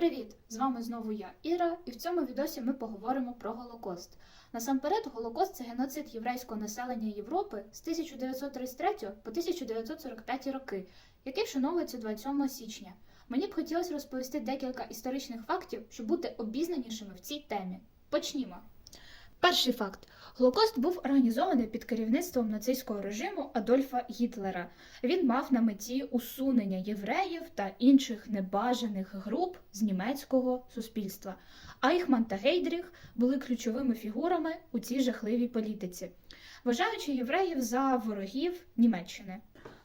привіт! З вами знову я, Іра, і в цьому відосі ми поговоримо про Голокост. Насамперед, Голокост це геноцид єврейського населення Європи з 1933 по 1945 роки, який вшановується 27 січня. Мені б хотілося розповісти декілька історичних фактів, щоб бути обізнанішими в цій темі. Почнімо. Перший факт: Голокост був організований під керівництвом нацистського режиму Адольфа Гітлера. Він мав на меті усунення євреїв та інших небажаних груп з німецького суспільства. Айхман та Гейдріх були ключовими фігурами у цій жахливій політиці, вважаючи євреїв за ворогів Німеччини.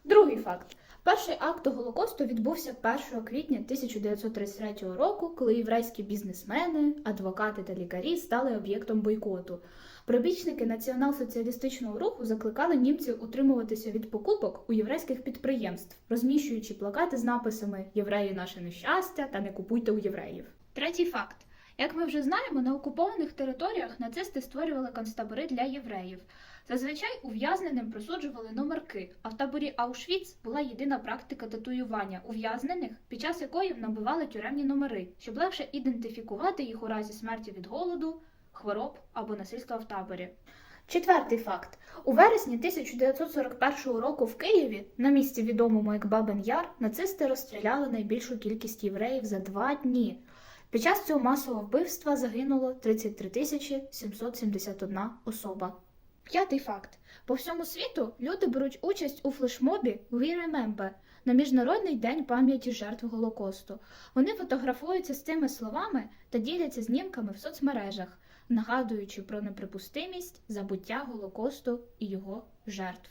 Другий факт. Перший акт Голокосту відбувся 1 квітня 1933 року, коли єврейські бізнесмени, адвокати та лікарі стали об'єктом бойкоту. Прибічники націонал-соціалістичного руху закликали німців утримуватися від покупок у єврейських підприємств, розміщуючи плакати з написами Євреї наше нещастя та не купуйте у євреїв. Третій факт. Як ми вже знаємо, на окупованих територіях нацисти створювали концтабори для євреїв. Зазвичай ув'язненим присуджували номерки, а в таборі Аушвіц була єдина практика татуювання ув'язнених, під час якої набивали тюремні номери, щоб легше ідентифікувати їх у разі смерті від голоду, хвороб або насильства в таборі. Четвертий факт: у вересні 1941 року в Києві, на місці відомому як Бабин Яр, нацисти розстріляли найбільшу кількість євреїв за два дні. Під час цього масового вбивства загинуло 33 тисячі 771 особа. П'ятий факт: по всьому світу люди беруть участь у флешмобі We Remember на Міжнародний день пам'яті жертв Голокосту. Вони фотографуються з цими словами та діляться знімками в соцмережах, нагадуючи про неприпустимість забуття Голокосту і його жертв.